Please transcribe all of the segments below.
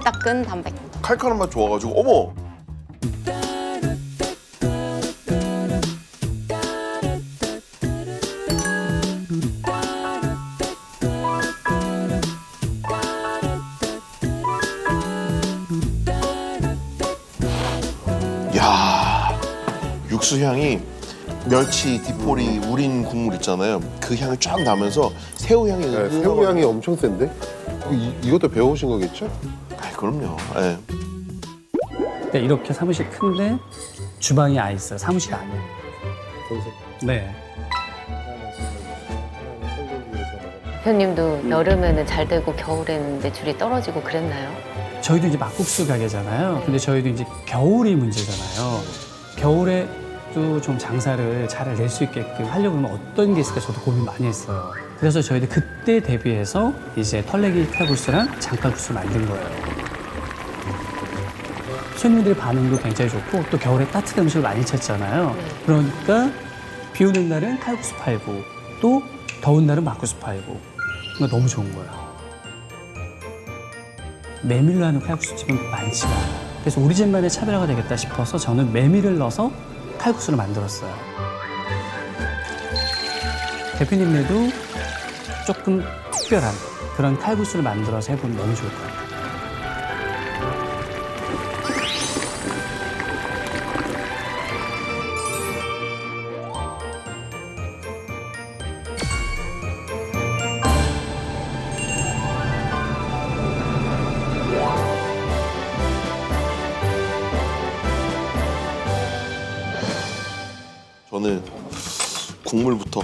따끈따끈 담백. 칼칼한 맛 좋아가지고 어머 야 육수 향이 멸치 디포리 우린 국물 있잖아요 그 향이 쫙 나면서 새우 향이 네, 새우 향이 엄청 센데? 이, 이것도 배워오신 거겠죠? 아 그럼요 예. 네, 이렇게 사무실 큰데 주방이 아 있어요. 사무실 안에. 네. 대표님도 여름에는 잘 되고 겨울에는 매출이 떨어지고 그랬나요? 저희도 이제 막국수 가게잖아요. 근데 저희도 이제 겨울이 문제잖아요. 겨울에도 좀 장사를 잘 낼 수 있게끔 하려고 하면 어떤 게 있을까 저도 고민 많이 했어요. 그래서 저희도 그때 대비해서 이제 털레기 칼국수랑 장칼국수를 만든 거예요. 손님들의 반응도 굉장히 좋고 또 겨울에 따뜻한 음식을 많이 찾잖아요. 그러니까 비 오는 날은 칼국수 팔고 또 더운 날은 막국수 팔고 그러니까 너무 좋은 거예요. 메밀로 하는 칼국수집은 많지가 않아요. 그래서 우리 집만의 차별화가 되겠다 싶어서 저는 메밀을 넣어서 칼국수를 만들었어요. 대표님네도 조금 특별한 그런 칼국수를 만들어서 해보면 너무 좋을 것 같아요. 저는 국물부터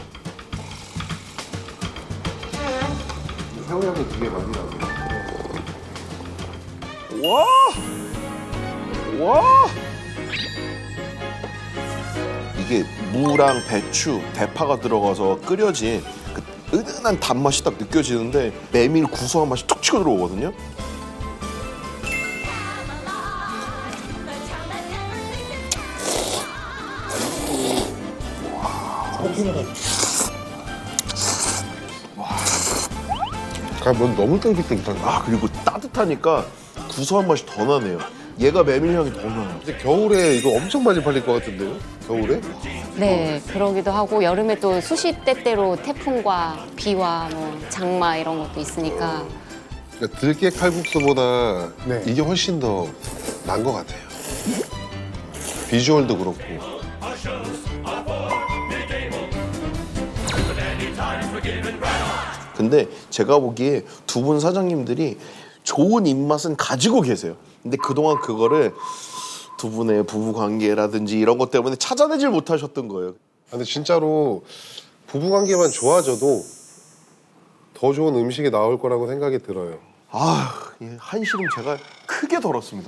새우 향이 되게 많이 나요. 와! 와! 이게 무랑 배추, 대파가 들어가서 끓여진 그 은은한 단맛이 딱 느껴지는데 메밀 구수한 맛이 툭 치고 들어오거든요. 아, 넌 너무 쫄깃쫄깃한 거. 아 그리고 따뜻하니까 구수한 맛이 더 나네요. 얘가 메밀 향이 더 나요. 이제 겨울에 이거 엄청 많이 팔릴 것 같은데요? 겨울에? 네, 그러기도 하고 여름에 또 수시 때때로 태풍과 비와 뭐 장마 이런 것도 있으니까 그러니까 들깨 칼국수보다 네. 이게 훨씬 더 나은 것 같아요. 비주얼도 그렇고. 근데 제가 보기에 두 분 사장님들이 좋은 입맛은 가지고 계세요. 근데 그동안 그거를 두 분의 부부 관계라든지 이런 것 때문에 찾아내질 못하셨던 거예요. 아, 근데 진짜로 부부 관계만 좋아져도 더 좋은 음식이 나올 거라고 생각이 들어요. 아, 이 한시름 제가 크게 덜었습니다.